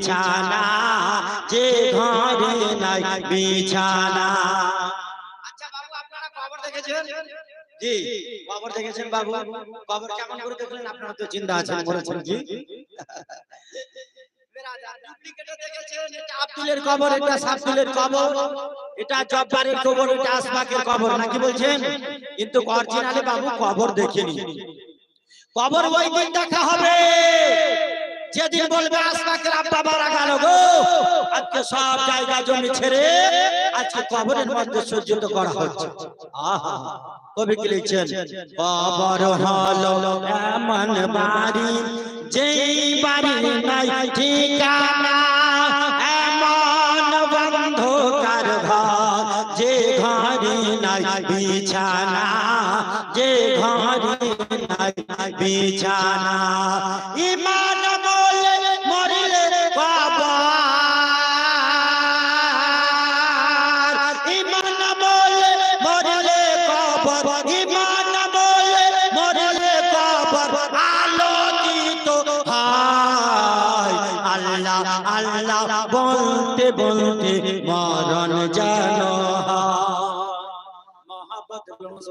বিছানা যে ঘরে নাই বিছানা। আচ্ছা বাবু আপনারা খবর দেখেছেন? জি দেখেছেন বাবু। কেমন করে দেখলেন? আপনারা তো চিন্তা আছেন বলেছেন দেখেছেন, এটা আব্দুলের কবর এটা সাবদুলের কবর এটা জব্বারের কবর এটা আসবাকের কবর নাকি বলছেন? কিন্তু অরিজিনালে বাবু কবর দেখিনি। কবর ওই দিন দেখা হবে। যেদিন বলবে আসবাকের আব্বা মারা গেল গো। আজকে সব জায়গা জমি ছেড়ে আজকে কবরের মধ্যে সজ্জিত করা হচ্ছে। আহা। কবি কি লিখছেন? কবর হলো এমন বাড়ি যেই বাড়ি নাই ঠিকানা এমন বন্ধকার ঘর যে ঘরে নাই বিছানা যে ঘরে নাই বিছানা। ইমান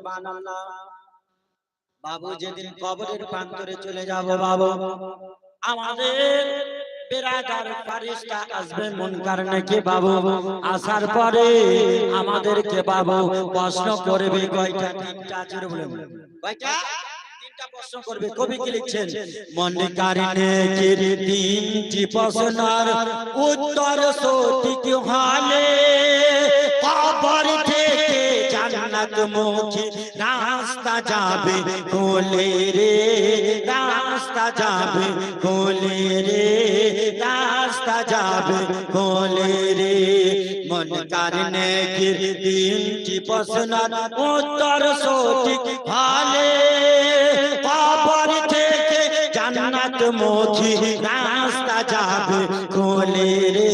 সুবহানাল্লাহ বাবু যেদিন কবরের প্রান্তরে চলে যাব বাবু আমাদের বেরাদার ফারিস্তা আসবে মুনকার নাকি বাবু? আসার পরে আমাদেরকে বাবু প্রশ্ন করবে কয়টা? তিনটা জোরে বলেন কয়টা? তিনটা প্রশ্ন করবে। কবি কি লিখছেন? মনিকার নেকির তিনটি প্রশ্নের উত্তর সঠিক হলে কবর থেকে জান্নাত মুখী রাস্তা যাবে কোলে রে রাস্তা যাবে কোলে রে রাস্তা যাবে কোলে রে। মন কারণে তিনটি প্রশ্নের উত্তর সঠিক হলে কবর থেকে জান্নাত মুখী রাস্তা যাবে কোলে রে।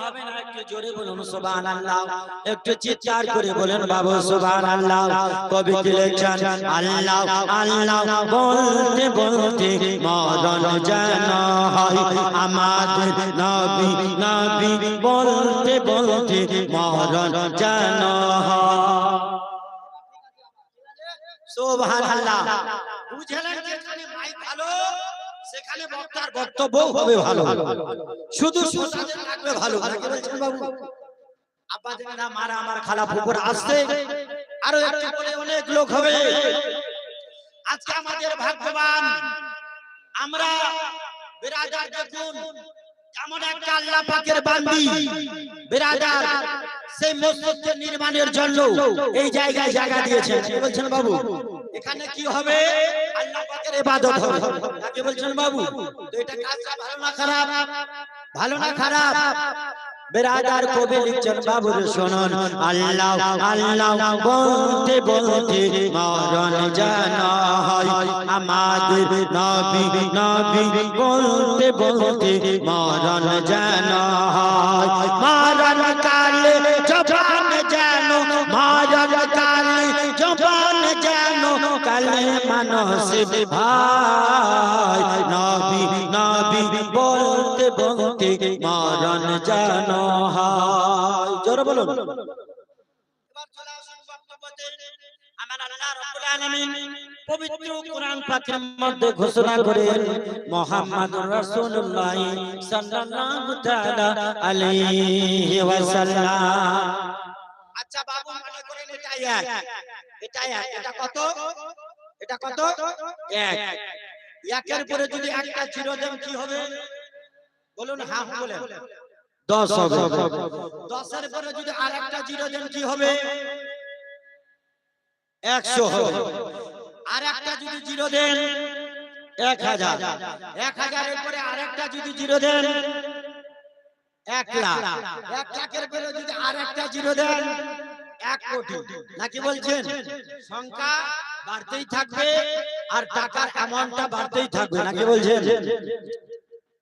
হবে না একটু জোরে বলুন সুবহানাল্লাহ। একটু চিৎকার করে বলেন বাবু সুবহানাল্লাহ। কবি কি লিখছেন আল্লাহ আল্লাহ বলতে বলতে মরণ যেন হয়। আমাদের নবী নবী বলতে বলতে মরণ যেন হয়। সুবহানাল্লাহ। বুঝলেন যেখানে সেখানে বক্তার বক্তব্য হবে ভালো। শুধু লাগবে ভালো। বলছেন বাবু? আব্বা না মারা আমার খালা পুকুর আসছে। আরও একটু পরে অনেক লোক হবে। আজকে আমাদের ভাগ্যবান। আমরা বিরাজার দেখুন। এমন একটা আল্লাহ পাকের বান্দি। বিরাজার সেই মসজিদকে নির্মাণের জন্য এই জায়গায় জায়গা দিয়েছেন। কি বলছেন বাবু? এখানে কি হবে? আল্লাহ পাকের ইবাদত হবে। নাকি বলছেন বাবু? তো এটা কাজটা ভালো না খারাপ? ভালো না খারাপ? বেরাদার কবি লিখছেন বাবুর শুনুন। আল্লাহ আল্লাহ বলতে বলতে মরণ জানা হয়। আমাদের নবী নবী বলতে বলতে মরণ জানা হয়। মানুষ ভাই। নবী নবী বলতে বলতে মরণ যেন হয় জোরে বলুন। আমার আল্লাহ রাব্বুল আলামিন পবিত্র কোরআন পাকের মধ্যে ঘোষণা করেন মুহাম্মাদুর রাসূলুল্লাহ সাল্লাল্লাহু তাআলা আলাইহি ওয়াসাল্লাম। আচ্ছা বাবু মনে করেন এটা এক। এটা এক। এটা কত? এটা কত? এক। একের পরে যদি একটা জিরো দেন কি হবে? বলুন হ্যাঁ হ্যাঁ বলেন দশ হবে। দশের পরে যদি আর একটা জিরো দেন কি হবে? একশো হবে। আর একটা যদি জিরো দেন এক হাজার। এক হাজারের পরে আর একটা যদি জিরো দেন এক লাখ। এক লাখের পরে যদি আর একটা জিরো দেন এক কোটি। নাকি বলছেন? সংখ্যা বাড়তেই থাকবে আর টাকার অ্যামাউন্টটা বাড়তেই থাকবে নাকি বলছেন?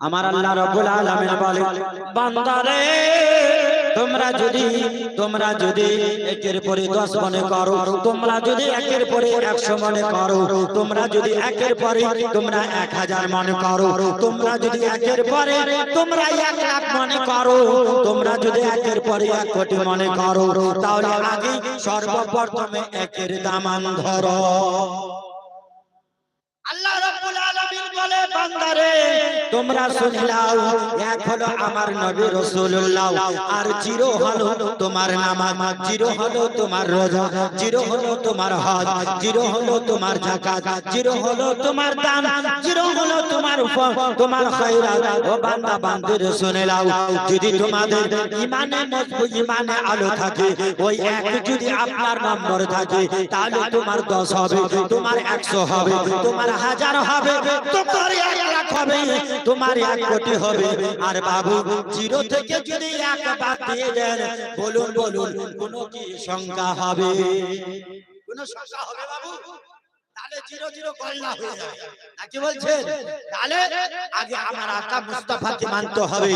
আমার আল্লাহ রব্বুল আলামিন বলে বান্দারে তোমরা যদি তোমরা যদি একের পরে দশ মনে করো, তোমরা যদি একের পরে একশো মনে করো, তোমরা যদি একের পরে তোমরা এক হাজার মনে করো, তোমরা যদি একের পরে তোমরা এক লাখ মনে করো, তোমরা যদি একের পরে এক কোটি মনে করো, তাহলে আগে সর্বপ্রথমে একের দামান ধরো। আল্লাহ বান্দারে, তোমরা শুনে নাও এক হলো আমার নবী রাসূলুল্লাহ, আর জিরো হলো তোমার নামাজ, জিরো হলো তোমার রোজা, জিরো হলো তোমার হজ, জিরো হলো তোমার যাকাত, জিরো হলো তোমার দান, জিরো হলো তোমার ফ- তোমার খয়রাত। ও বান্দা, বান্দির শুনে নাও যদি তোমাদের ইমানে মজবুত, ইমানে আলো থাকে, ওই এক যদি আপনার নম্বর থাকে, তাহলে তোমার দশ হবে, তোমার একশো হবে, তোমার হাজার হবে তোমার তোমার এক কোটি হবে। আর বাবু, জিরো থেকে যদি এক বাদ দিয়ে দেন, বলুন বলুন, কোন কি সংখ্যা হবে? কোন সংখ্যা হবে বাবু? জিরো জিরো কল্লা হয়ে যাবে নাকি বলছেন? তাহলে আগে আমার আকা মুস্তাফাকে মানতে হবে।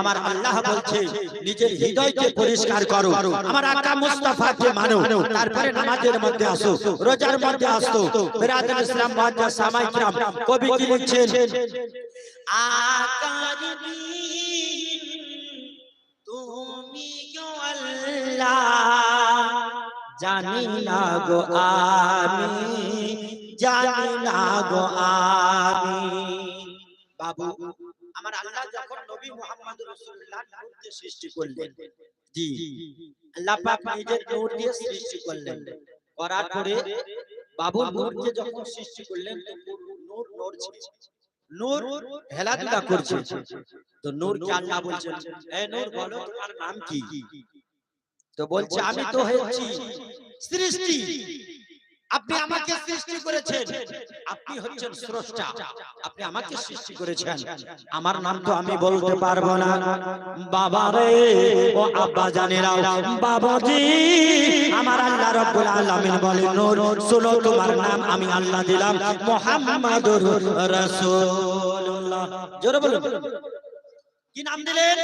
আমার আল্লাহ বলছে নিজের হৃদয়কে পরিষ্কার করো। আমার আকা মুস্তাফাকে মানো? তারপরে নামাজের মধ্যে আসো রোজার মধ্যে আসো। বিরাদুল ইসলাম মুআজ্জাজ সামাই কবি কি লিখছেন আকার তুমি আল্লাহ জানি না গো আমি। জানি না গো আমি। বাবু আমার আল্লাহ যখন নবী মুহাম্মদ রাসূলুল্লাহ নূর দিয়ে সৃষ্টি করলেন জি। আল্লাহ পাক নিজের নূর দিয়ে সৃষ্টি করলেন। করার পরে বাবু নূরকে যখন সৃষ্টি করলেন তো নূর নূর ছিল। নূর হেলাধুলা করছে। তো নূর কে আল্লাহ বলছেন এ নূর বলো তোমার নাম কি? তো বলছে আমি তো হয়েছি সৃষ্টি। আপনি আমাকে সৃষ্টি করেছেন। আপনি হচ্ছেন স্রষ্টা। আপনি আমাকে সৃষ্টি করেছেন। আমার নাম তো আমি বলতে পারব না। বাবা রে ও আব্বা জানেরা বাবাজি আমার আল্লাহ রাব্বুল আলামিন বলে নূর শুনো তোমার নাম আমি আল্লাহ দিলাম মুহাম্মাদুর রাসূলুল্লাহ। জোরে বলুন। কি নাম দিলেন?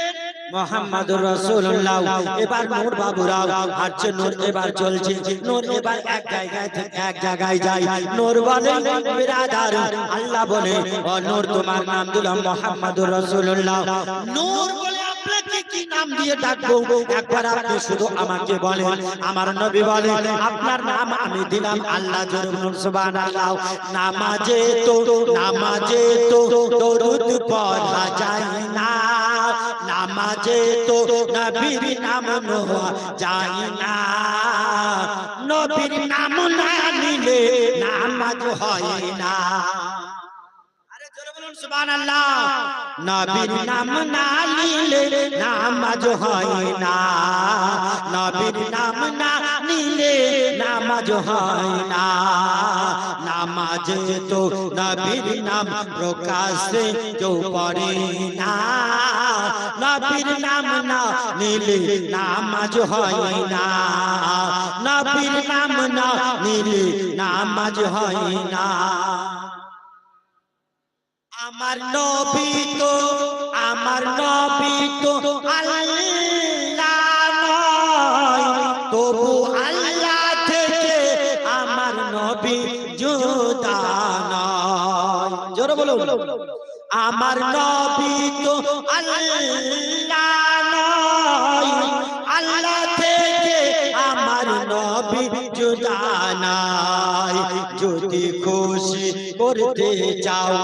মোহাম্মদুর রাসূলুল্লাহ। এবার নূর বাবুরা হাঁটছে নূর এবার চলছে। নূর এবার এক জায়গায় থেকে এক জায়গায় যায়। নূর বলে বিরাদার আল্লাহ বলে ও নূর তোমার নাম দিলাম মোহাম্মদুর রাসূলুল্লাহ। নূর বলে আপনাকে কি নাম দিয়ে ডাকবো? একবার আপনি শুধু আমাকে বলেন, আমার নবী বলে আপনার নাম আমি দিলাম আল্লাহ নামাজে তো নামাজে তো দরুদ পড়া যায় না। নামাজে তো নবীর নাম নেওয়া যায় না। নবীর নাম না নিলে নামাজ হয় না। সুবহানাল্লাহ। নবীর নাম না নিলে নামাজ হয় না। নবীর নাম না নিলে নামাজ হয় না। নামাজ তো নবীর নাম প্রকাশে কেউ পড়ে না। নবীর নাম না নিলে নামাজ হয় না। নবীর নাম না নিলে নামাজ হয় না। আমার নবী তো, আমার নবী তো আল্লাহ নয়। তবু আল্লাহ থেকে আমার নবী জুদা নয়। জোরে বলো আমার নবী তো আল্লাহ আল্লাহ থেকে আমার নবী জুদা নয়। যদি খুশি করতে চাও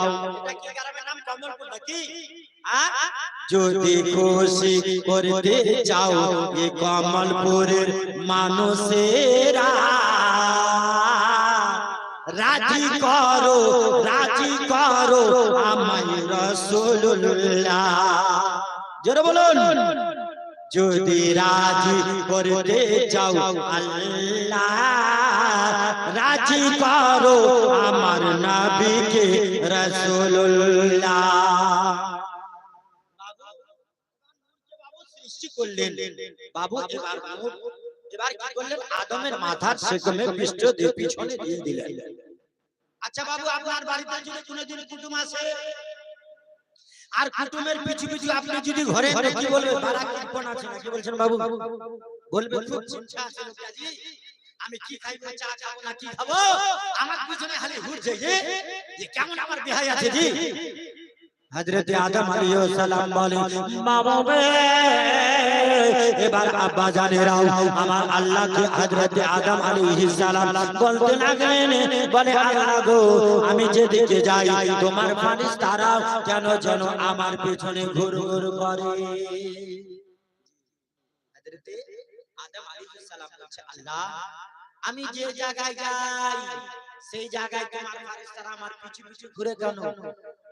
যদি খুশি করতে চাও এ কমলপুরের মানুষেরা। রাজি করো রাজি করো আমায় রসুল্লাহ জোরে বলুন। যদি রাজি করতে চাও আল্লাহ রাজি করো আমার নবীকে রসুল্লাহ বাবু সৃষ্টি করলেন। বাবু এবার এবার কি করলেন? আদমের মাথার সেকমে পৃষ্ঠ দিয়ে পিছনে দিয়ে দিলেন। আচ্ছা বাবু আপনার বাড়িতে যদি কোনোদিন কুটুম আসে আর কুটুমের পিছু পিছু আপনি যদি ঘরে ঘরে কি বলবেন বাড়া কৃপণ আছে নাকি বলছেন বাবু বলবেন খুব চিন্তা আছে লোকাজি। আমি কি খাই চা খাব না কি খাব আমার পিছনে খালি ঘুরছে যে কেমন আমার বিহাই আছে জি হযরত আদম আলাইহিস সালাম বলে বাবা রে এবার আব্বা জানেরাও আমার আল্লাহকে হযরত আদম আলাইহিস সালাম বলতে লাগলেন বলে আল্লাহ গো আমি যেদিকে যাই তোমার ফারিস্তারা কেন যেন আমার পেছনে ঘুর ঘুর করে? হযরত আদম আলাইহিস সালাম বলছে আল্লাহ আমি যে জায়গায় যাই সেই জায়গায় তোমার ফারিস্তারা আমার পিছু পিছু ঘুরে কেন?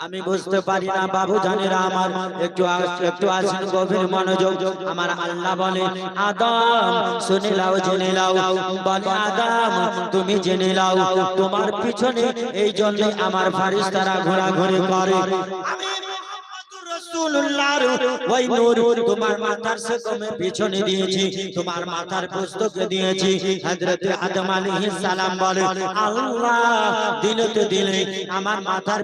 আমি বুঝতে পারি না বাবু জানেরা আমার একটু একটু আসেন গভীর মনোযোগ। আমার আল্লাহ বলে আদম শুনে লাও জেনে লাও বলে আদম তুমি জেনে লাও তোমার পিছনে এই জন্য আমার ফারিস্তারা ঘোরাঘুরি করে। আমি রাসূলুল্লাহর ওই নূর তোমার মাথার সেকমে পিছনে দিয়েছি, তোমার মাথার পুস্তকে দিয়েছি। হযরত আদম আলাইহিস সালাম বলে, আল্লাহ দিনতে দিলে, আমার মাথার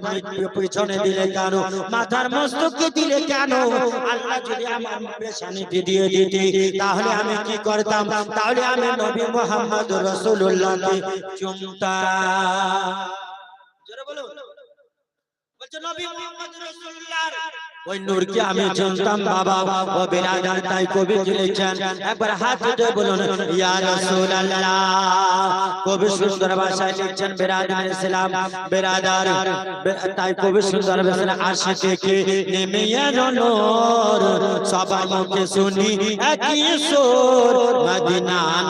পিছনে দিলে কেন? মাথার মস্তকে দিলে কেন? আল্লাহ যদি আমার পেছানিতে দিয়ে দিতে, তাহলে আমি কি করতাম? তাহলে আমি নবী মুহাম্মদ রাসূলুল্লাহকে চুমতাম। জোরে বলো বলছে, নবী মুহাম্মদ রাসূলুল্লাহর ওই নূরকে আমি বাবা ও তাই কবি কবি সুন্দর ভাষায় লিখছেন বিরাদার তাই কবি সুন্দর ভাষায় আশিকে কে নেমে নূর। সবার মুখে শুনি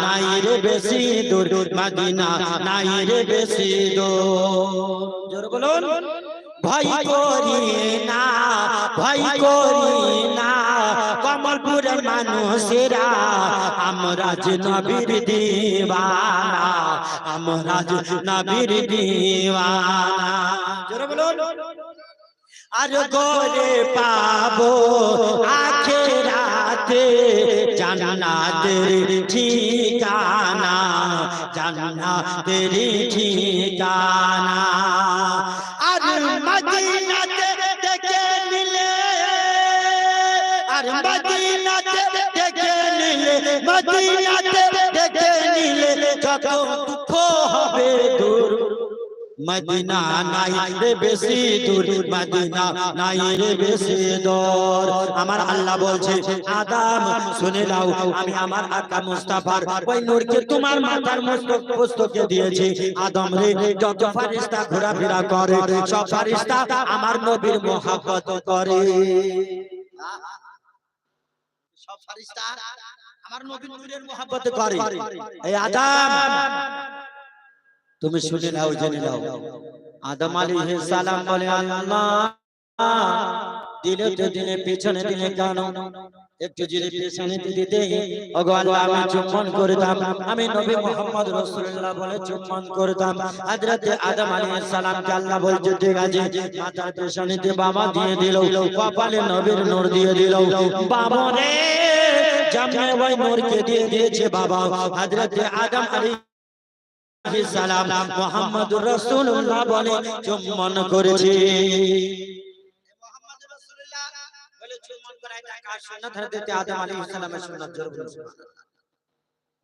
নাই রে বেশি দূর, মদিনা নাই রে বেশি দূর। জোরে বলুন। ভয় করি না ভয় করি না। কমলপুরের মানুষেরা আমরা নবীর দিওয়ানা আমরা যে নবীর দিওয়ানা। জোরে বলুন। আর গোরে পাবো আখেরাতে জান্নাতের ঠিকানা জান্নাতের ঠিকানা। মদিনাতে দেখে নিলে আর মদিনাতে দেখে নিলে মদিনাতে দেখে নিলে যত দুঃখ হবে দূর মদিনা নাই রে বেশি দূর মদিনা নাই রে বেশি দূর। আমার আল্লাহ বলছে আদম শুনে নাও আমি আমার আকা মুস্তাফার ওই নূরকে তোমার মাথার মস্তক পুস্তকে দিয়েছি। আদম রে যত ফারিস্তা ঘোরাফেরা করে সব ফারিস্তা আমার নবীর মোহাব্বত করে। সব ফারিস্তা আমার নবীর নূরের মোহাব্বত করে। এই আদম তুমি শুনে নাও জেনে নাও। আদম আলাইহিস সালাম বলে আল্লাহ দিলে তো দিলে পেছনে দিলে কেন একটু যদি পেছনে দিতে ওগো আল্লাহ আমি চুম্বন করতাম। আমি নবী মোহাম্মদ রাসূলুল্লাহ বলে চুম্বন করতাম। হযরতে আদম আলাইহিস সালামকে আল্লাহ বলছে ঠিক আছে মাথার পেছনে দিয়ে বাবা দিয়ে দিল কপালে নবীর নূর দিয়ে দিল। বাবা রে জামনে ওই নূরকে দিয়ে দিয়েছে বাবা। হযরতে আদম আলাইহিস সালাম মোহাম্মদুর রাসূলুল্লাহ বলে চুম্বন করেছে।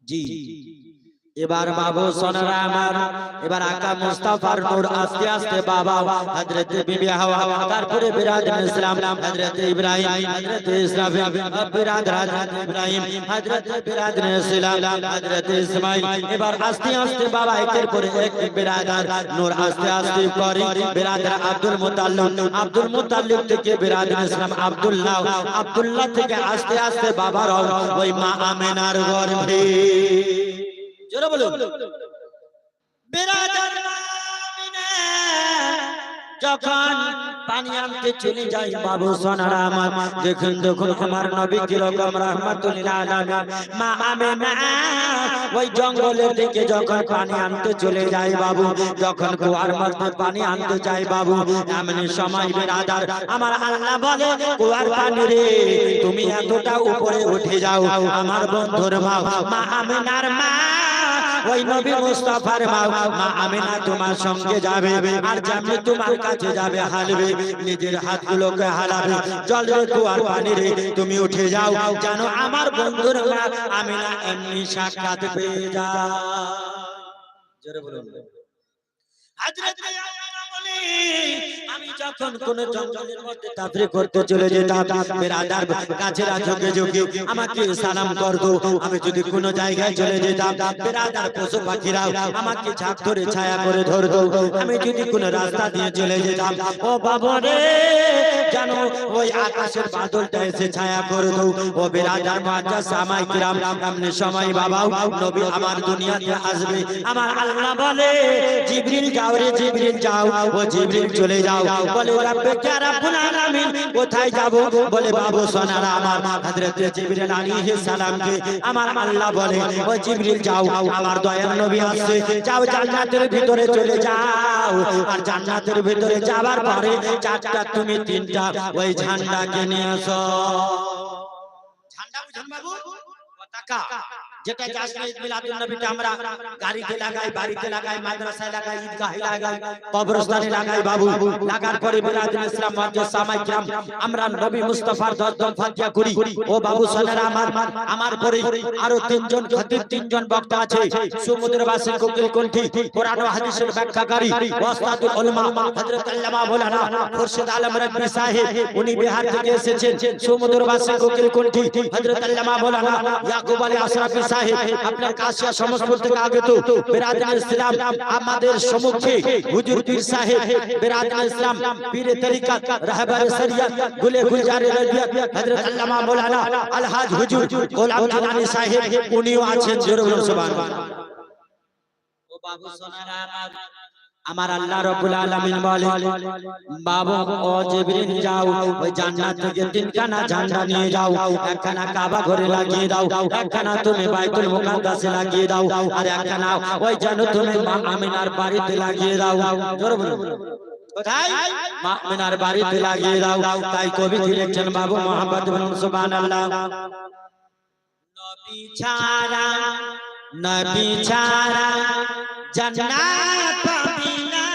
জি। এবার বাবু সোনারা আমার এবার আকা মুস্তাফার নূর আস্তে আস্তে বাবা, হযরত বিবি হাওয়া, তারপরে বিরাদর ইসলাম, হযরত ইব্রাহিম, হযরত ইসরাফিল বিরাদর হযরত ইব্রাহিম, হযরত বিরাদর ইসলাম, হযরত ইসমাইল, এবার আস্তে আস্তে বাবা, একের পরে এক বিরাদার নূর আস্তে আস্তে করে বিরাদর আব্দুল মুতাল্লিব আব্দুল মুতাল্লিব থেকে বিরাদর ইসলাম, আব্দুল্লাহ আব্দুল্লাহ থেকে আস্তে আস্তে বাবার, ওই মা আমেনার গর্ভে। জোরে বলুন। বিরাদার আমিনা যখন পানি আনতে চলে যাই বাবু সোনারা আমার দেখুন দেখুন আমার নবী কীরকম রহমাতুল্লাহ মা আমেনা ওই জঙ্গলের দিকে যখন পানি আনতে চলে যায় বাবু যখন কুয়ার মধ্যে পানি আনতে যায় বাবু এমন সময় বেরাদার। আমার আল্লাহ বলে কুয়ার পানি রে তুমি এতটা উপরে উঠে যাও। আমার বন্ধুর মা মা আমেনার মা ওই নবী মুস্তাফার মা মা আমিনা তোমার সঙ্গে যাবে আর জামি তোমার কাছে যাবে হালবে নিজের হাতগুলোকে হালাবে জল আরও পানি রে তুমি উঠে যাও জানো আমার বন্ধুর মা আমিনা এমনি সাক্ষাৎ পেয়ে যা জোরে বলুন। বলে, আমি যখন কোন জঙ্গলের মধ্যে তাফরি করতে চলে যেতাম বেরাদার কাছেরা ঝুঁকে ঝুঁকে আমাকে সালাম করতো আমি যদি কোনো জায়গায় চলে যেতাম বেরাদার পশু পাখিরাও আমাকে ঝাঁক ধরে ছায়া করে ধরতো আমি যদি কোনো রাস্তা দিয়ে চলে যেতাম ও বাবা রে জানো ওই আকাশের বাদলটা এসে ছায়া করতো ও বেরাদার বাচ্চা সামাই কিরাম এমনি সময় বাবাও নবী আমার দুনিয়াতে আসবে আমার আল্লাহ বলে জিবরিল যাও রে জিবরিল যাও ও জিবরিল চলে যাও। বলে রব্বে কে রব্বুল আলামিন? কোথায় যাব? বলে বাবু সোনারা আমার। হযরত জিবরিল আলাইহিস সালামকে আমার আল্লাহ বলে ও জিবরিল যাও। আমার দয়ার নবী আসছে। যাও জান্নাতের ভিতরে চলে যাও। আর জান্নাতের ভিতরে যাবার পরে চারটা তুমি তিনটা ওই ঝান্ডাকে নিয়ে আসো ঝান্ডা বুঝেন বাবু? পতাকা। যেটা জাসনে ঈদ মিলাদুন নবীতে আমরা গাড়িতে লাগাই বাড়িতে লাগাই মাদ্রাসায় লাগাই ঈদগাহে লাগাই কবরস্থানে লাগাই বাবু। লাগার পরে বিরাদুল ইসলাম মসজিদ সামাই আমরা নবী মুস্তাফার দর্দম ফাতিয়া করি ও বাবু সালারা আমার আমার পরে আরও তিনজন খতিব তিনজন বক্তা আছে। সমুদ্র বাসী কোকিল কণ্ঠী কোরআন ও হাদিসের ব্যাখ্যাকারী ওস্তাদুল উলামা হযরত আল্লামা মাওলানা খুরশিদ আলম রাব্বি সাহেব উনি বিহার থেকে এসেছেন সমুদ্র বাসী কোকিল কণ্ঠী হযরত আল্লামা মাওলানা ইয়াকুব আলী আশরাফি সাহেব, আপনার কাশিয়া সমস্তপুর থেকে আগত বিরাদুল ইসলাম আমাদের সম্মুখে। হুজুর পীর সাহেব বিরাদুল ইসলাম পীরে তরিকত রাহবার শরিয়ত, গুলে গুলজারে রাদিয়াত, হযরত আল্লামা মাওলানা আলহাজ হুজুর গোলাম জালানি সাহেব, উনিও আছেন জোরে বলুন সুবহানাল্লাহ। ও বাবু সোনারা আমার আমার আল্লাহ রাব্বুল আলামিন বলে বাবু ও জিবরিল যাও ওই জান্নাত থেকে তিনখানা ঝান্ডা নিয়ে যাও একখানা কাবা ঘরে লাগিয়ে দাও একখানা তুমি বাইতুল মুকাদ্দাসে লাগিয়ে দাও আর একখানা ওই যেন তুমি মা আমিনার বাড়িতে লাগিয়ে দাও জোরে বলুন। কোথায়? মা আমিনার বাড়িতে লাগিয়ে দাও তাই কবি লিখছেন বাবু মোহাম্মদ বলুন সুবহানাল্লাহ। নবী ছাড়া নবী ছাড়া জান্নাত পাবি না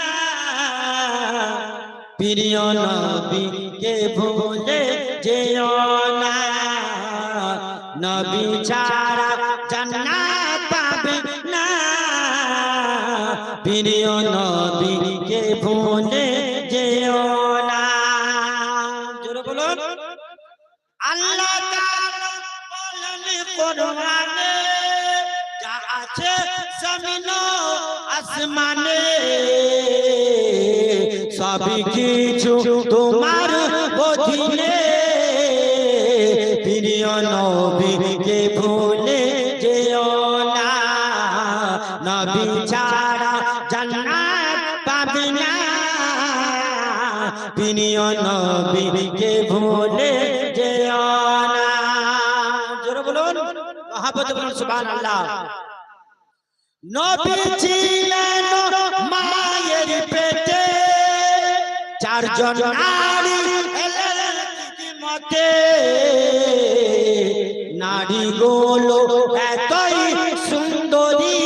প্রিয় নবীকে ভুলে যেও না নবী ছাড়া জান্নাত পাবি না প্রিয় নবীকে ভুলে যেও না জোরে বলুন আল্লাহ তাআলা বলেন কোরআনে জমিন আসমানে। সবই কিছু তোমার অধীনে। প্রিয় নবীকে ভুলে যেও না। নবী ছাড়া জান্নাত পাবি না। প্রিয় নবীকে ভুলে যেও না। জোরে বলুন মহাপত বলুন সুবহানাল্লাহ। নবী ছিলেন মায়ের পেটে। চারজন নারী মতে নারী গুলো এতই সুন্দরী।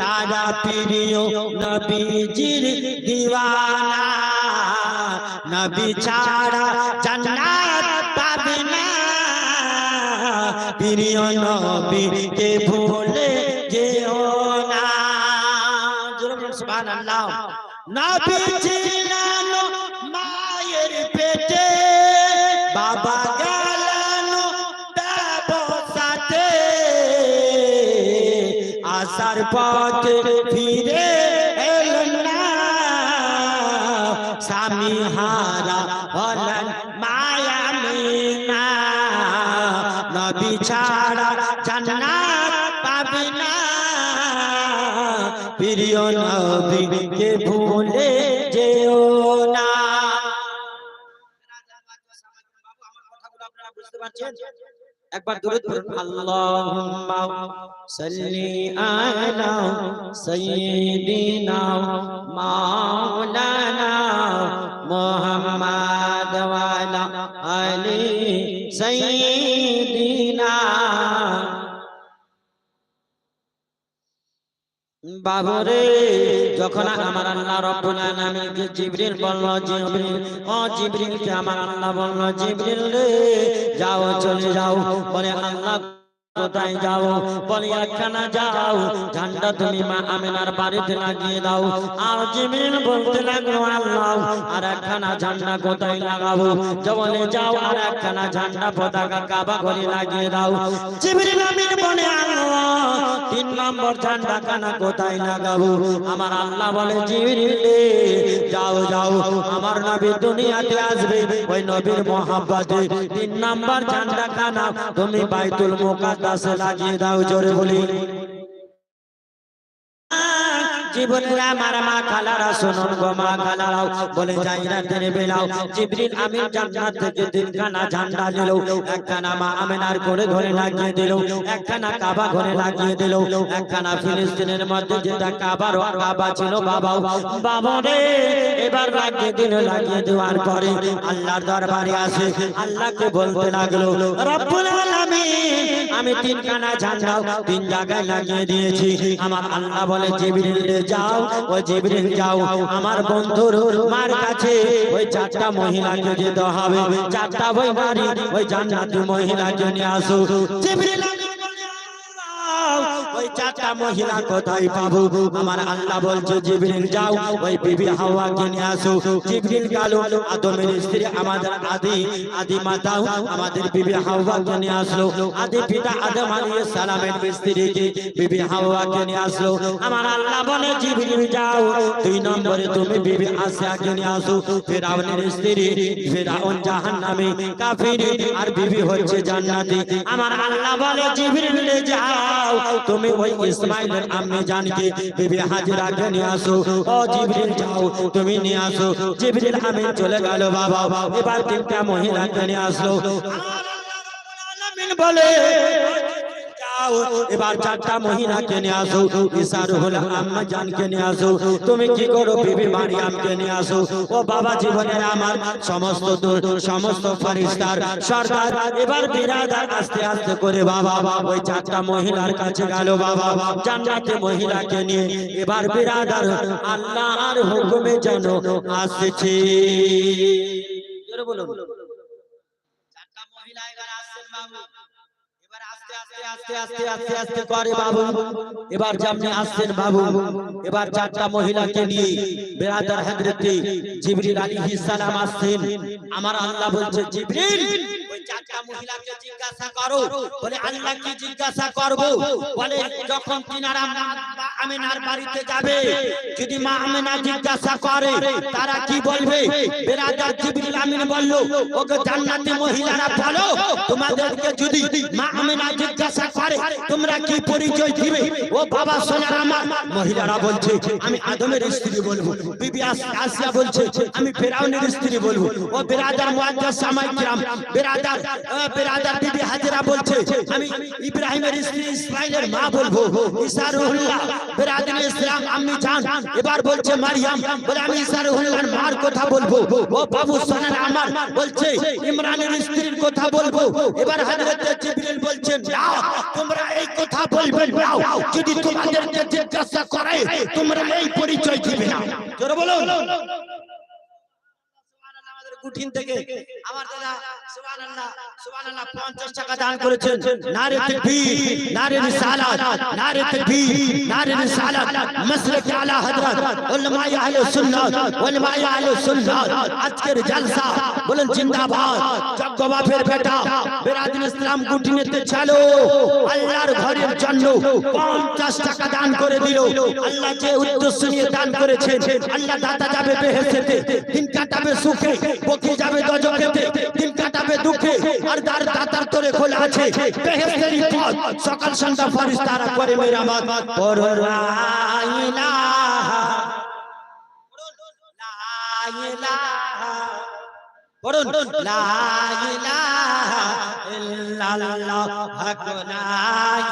তারা প্রিয় নবীজির দিওয়ানা। নবী ছাড়া নবী ছাড়া জান্নাত পাবে না। প্রিয় নবীকে ভুলে যেও না। একবার দূরে দূরে আল্লাহুম্মা সাল্লি আলা সাইয়্যিদিনা মাওলানা মুহাম্মাদ ওয়া আলা আলি সাইয়্যিদ বাবরে যখন আমার আল্লাহ রব্বুল আলামিনকে জিবরিল বলল, জিবরিল, ও জিবরিলকে আমার আল্লাহ বলল, জিবরিল রে, যাও, চলে যাও। বলে, আল্লাহ কোথায় যাও? বলে, একখানা যাও। ঝান্ডা তুমি মা আমিনার বাড়িতে লাগিয়ে দাও। আর জিবরিল বলতে লাগল, আল্লাহ, আর একখানা ঝান্ডা কোথায় লাগাবো? যে যাও, আর একখানা ঝান্ডা পতাকা কাবা ঘরে লাগিয়ে দাও। জিবরিল আমিন বলে, আল্লাহ, তিন নম্বর ঝান্ডা কানা কোথায় লাগাবো? আমার আল্লাহ বলে জিবরিল যাও যাও। আমার নবী দুনিয়াতে আসবে, ওই নবীর মহাব্বতে। তিন নম্বর ঝান্ডা কানা তুমি বাইতুল মুকাদ্দাসে লাগিয়ে দাও জোরে বলি। জীবনের আমার মা খালারা শুনুন গো, মা খালারাও। বলে যাই রাতের বেলাও জিবরিল আমিন জান্নাত থেকে তিনখানা ঝান্ডা নিল। একখানা মা আমিনার করে ঘরে লাগিয়ে দিল। একখানা কাবা ঘরে লাগিয়ে দিল। একখানা ফিলিস্তিনের মধ্যে যেটা কাবার কাবা ছিল বাবা বাবা রে, এবার লাগিয়ে দিল লাগিয়ে দেওয়ার পরে আল্লাহর দরবারে আসে। আল্লাহকে বলতে লাগল, রব্বুল আলামিন, আমি তিনখানা ঝান্ডা তিন জায়গায় লাগিয়ে দিয়েছি। আমার আল্লাহ বলে, জিবরিল যাও, ও জিবরিল যাও। আমার বন্ধুর মার কাছে ওই চারটা মহিলা যেতে হবে। চারটা ওই নারী ওই জান্নাতি মহিলাকে নিয়ে আসো। জিবরিল চারটা মহিলা কোথায় পাবো? আমার আল্লাহ বলছে, জিবরিল, যাও, ওই বিবি হাওয়াকে নিয়ে আসো। জিবরিল গেল, আদমের স্ত্রী আমাদের আদি আদি মাতা, আমাদের বিবি হাওয়াকে নিয়ে আসলো। আদি পিতা আদম আলাইহিস সালামের স্ত্রীকে বিবি হাওয়াকে নিয়ে আসলো। আমার আল্লাহ বলে, জিবরিল, যাও, দুই নম্বরে তুমি বিবি আসিয়াকে নিয়ে আসো। ফিরাউনের স্ত্রী ফিরাউন জাহান্নামী, কাফির আর বিবি হচ্ছে জান্নাতি। আমার আল্লাহ বলে, জিবরিল, যাও, তুমি ওই ইসমাইলের আম্মি জানকে বিবি হাজিরাকে নিয়ে আসো ও জিবরিল যাও তুমি নিয়ে আসো জিবরিল আমিন চলে গেল বাবা এবার তিনটা মহিলাকে নিয়ে আসলো আমার আল্লাহ রাব্বুল আলামিন বলে যাও, এবার চারটা মহিলাকে নিয়ে আসো ইসার হল আম্মা জানকে নিয়ে আসো, তুমি কি করো, বিবি মারিয়ামকে নিয়ে আসো? ও বাবা জীবনের আমার সমস্ত সমস্ত ফরিস্তার সরকার, এবার বিরাদার আস্তে আস্তে করে বাবা ওই চারটা মহিলার কাছে গেল বাবা, জান্নাতে মহিলাকে নিয়ে এবার বিরাদার আল্লাহর হুকুমে যেন আসছে। বলুন। যদি মা জিজ্ঞাসা করে, তারা কি বলবে? বেরাদার জিবরিল আমিন বলল ওকে জান্নাতি মহিলারা বলো তোমাদেরকে যদি মা আমিনা জিজ্ঞাসা তোমরা কি পরিচয় দিবে ও বাবা সোনার আমার মহিলারা বলছে, আমি আদমের স্ত্রী বলব, বিবি আসিয়া বলছে, আমি ফেরাউনের স্ত্রী বলব। ও বেরাদার মুআদ্দাস সামাই কিরাম, বেরাদার বেরাদার বিবি হাজরা বলছে, আমি ইব্রাহিমের স্ত্রী ইসমাইলের মা বলব। ইসারুল্লাহ বেরাদার ইসলাম আম্মি জান, এবার বলছে মারিয়াম, বলে আমি ইসারুল্লাহর মার কথা বলব। ও বাবু সোনার আমার বলছে, ইমরানের স্ত্রীর কথা বলব। এবার হযরত জিবরিল বলছেন না তোমরা এই কথা বলবে না যদি তোমাদেরকে জিজ্ঞাসা করে তোমরা এই পরিচয় দিবে না। জোরে বলো আমাদের কুঠিন থেকে আমার দাদা সুবহানাল্লাহ সুবহানাল্লাহ 50 টাকা দান করেছেন। নারে তাকবীর নারে রিসালাত নারে তাকবীর নারে রিসালাত মাসলাক আলা হযরত উলামা আহলে সুন্নাত উলামা আহলে সুন্নাত। আজকের জলসা বলেন জিন্দাবাদ। যজ্ঞ বাপের বেটা বেরাদিন ইসলাম কুঠিনেতে চলো আল্লাহর ঘরের জন্য 50 টাকা দান করে দিল। আল্লাহ যে উদ্দেশ্য নিয়ে দান করেছেন আল্লাহ দাতা যাবে বেহেশতে দিন কাটাবে সুখে পক্ষে যাবে দজকেতে দিন কাটাবে দুঃখে আর দার দাতার তোরে খোলা আছে, বেহেশতের পথ সকাল সন্ধ্যা ফেরেশতারা করে মেরামত।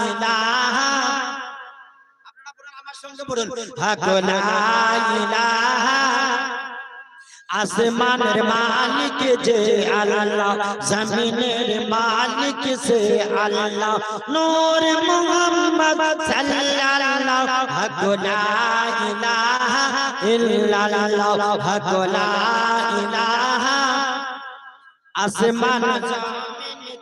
ইলাহা। আপনারা আমার সঙ্গে পড়ুন। আসমানের মালিক যে আল্লাহ জমিনের মালিক সে আল্লাহ নূর মোহাম্মদ সাল্লাল্লাহু হক লা ইলাহা ইল্লাল্লাহ হক লা ইলাহা আসমান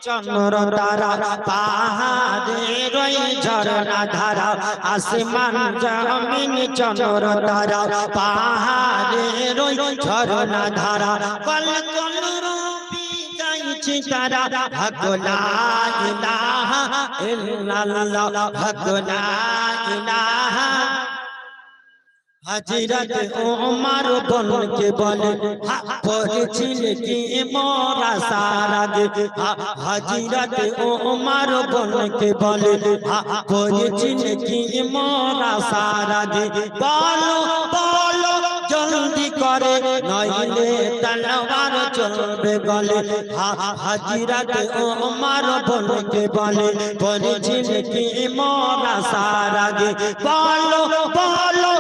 চন্দ্র তারা পাহাড়ে রই ঝরনা ধারা, আসমান জমিন চন্দ্র তারা পাহাড়ে রই ঝরনা ধারা। কল কল রূপী গাইছে তারা হক লা ইলাহা ইল্লাল্লাহ হক লা ইলাহা হাজিরত ওমর বনকে বলে পড়ছিল কি মোরা সারাগে? হাজিরত ওমর বনকে বলে পড়ছিল কি মোরা সারাগে? বলো বলো, জলদি করে, নইলে তলোয়ার চলবে গলে। হাজিরত ওমর বনকে বলে পড়ছিল কি মোরা সারাগে? বলো বলো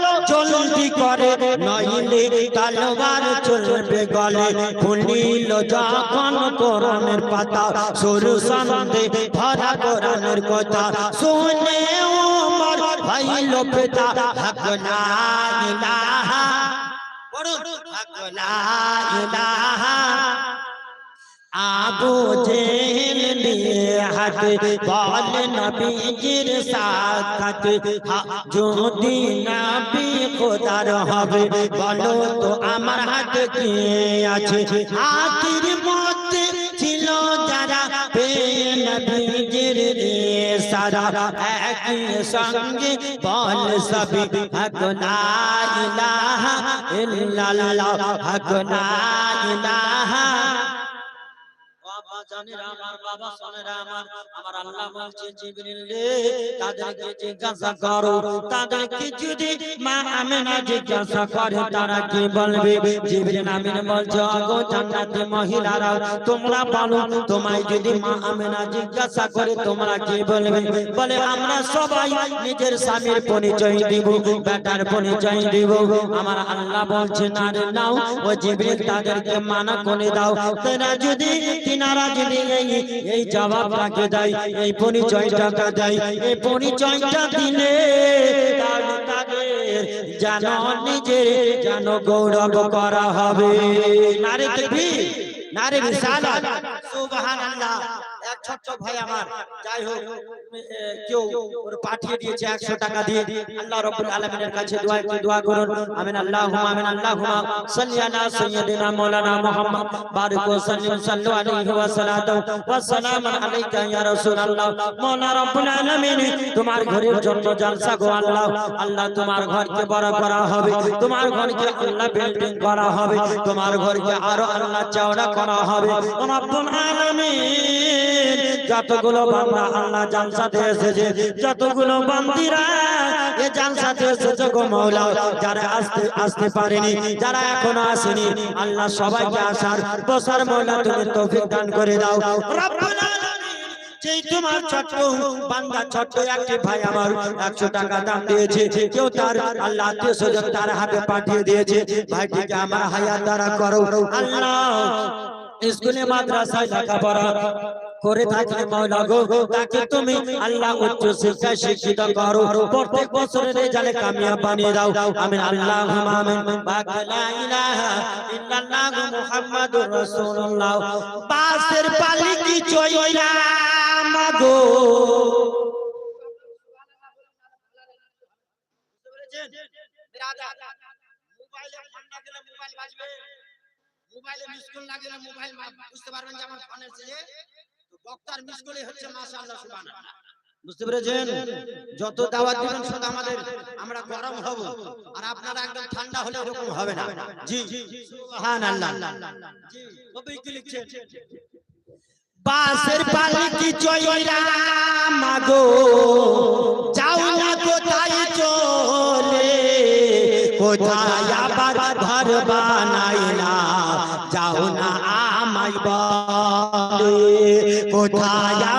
জলদি করে, নইলে তালবার চলবে গলে। ফুলিল যখন করণের পাতা, সরু সন্দে ভরা করণের কথা। শুনে উমর ভাইল পেতা হক না ইলাহা। পড়ুন, হক না ইলাহা। আবু জেল নিয়ে হাতে বল নবীজির সাক্ষাৎ যদি নবী খোদার হবে বলো তো আমার হাতে কি আছে হাতের মধ্যে ছিল যারা পে নবীজির সারা একই সঙ্গে বল সবই হক লা ইলাহা ইল্লাল্লাহ হক লা ইলাহা বাবা জানেরা আমার বাবা সোনেরা আমার আমার আল্লাহ বলছে জিবরিল রে, তাদেরকে জিজ্ঞাসা করো, তাদেরকে যদি মা আমেনা জিজ্ঞাসা করে, তারা কি বলবে? জিবরিল আমিন বলছে আগো জান্নাতে মহিলারা, তোমরা বলো, তোমায় যদি মা আমেনা জিজ্ঞাসা করে, তোমরা কি বলবে? বলে, আমরা সবাই নিজের স্বামীর পরিচয় দিব, বেটার পরিচয় দিব। আমার আল্লাহ বলছে, না রে, নাও, ও জিবরিল তাদেরকে মানা করে দাও। তারা যদি তিনারা যদি এই এই জবাবটাকে দেয় এই পরিচয়টাকে দেয় এই পরিচয়টা দিলে তাহলে নিজে জানো গৌরব করা হবে। নারে দেখবি নারে সুবহানাল্লাহ। ছোট্ট ভাই আমার যাই হোক কেউ ওর পাঠিয়ে দিয়েছে একশো টাকা দিয়ে। আল্লাহ রব্বুল আলামিনের কাছে দোয়া একটু দোয়া করুন। আমিন আল্লাহুম্মা আমিন আল্লাহুম্মা। সাল্লি আলা সাইয়্যিদিনা মাওলানা মুহাম্মদ। বারিক ওয়া সাল্লিম সাল্লু আলাইহি ওয়া সালাতু ওয়া সালামু আলাইকা ইয়া রাসূলুল্লাহ। মাওলানা রব্বুল আলামিন তোমার ঘরের জন্য জলসা গো আল্লাহ। আল্লাহ তোমার ঘরকে বড় করা হবে। তোমার ঘরকে আল্লাহ বিল্ডিং করা হবে। তোমার ঘরকে আরও আল্লাহ চওড়া করা হবে। রব্বুল আলামিন। যতগুলো বান্দা আল্লাহ জালসাতে এসেছে, যতগুলো বান্দিরা এ জালসাতে এসেছে গো মাওলা যারা আসতে আসতে পারেনি, যারা এখনও আসেনি, আল্লাহ সবাইকে আসার বসার মাওলা তুমি তৌফিক দান করে দাও। আল্লাহ, স্কুলে, মাদ্রাসায় লেখাপড়া করে থাকলে মাওলা গো তাকে তুমি আল্লাহ উচ্চ শিক্ষায় শিক্ষিত করো। প্রত্যেক বছরের রেজাল্টে কামিয়াব বানিয়ে দাও। আমিন আল্লাহুম্মা আমিন। বাক লা ইলাহা ইল্লাল্লাহ মুহাম্মাদুর রাসূলুল্লাহ। পাশের পালিকি চইরা মাগো। মোবাইলে ফোন না গেলে মোবাইল বাজবে। মোবাইলে মিস কল না গেলে মোবাইল বুঝতে পারবেন যে আমার ফোন এসেছে বক্তার মিস কলই হচ্ছে মাশাআল্লাহ সুবহানাল্লাহ। বুঝতে পেরেছেন? যত দাওয়াত দিবেন শুধু আমাদের আমরা গরম হব। আর আপনারা একদম ঠান্ডা হলে এরকম হবে না। জি সুবহানাল্লাহ জি। কবি কি লিখছেন? বাসের পালকি চইরা মাগো যাও না কোথায় চলে। কোথায় আবার ঘর বানাইলা যাও না কোথায়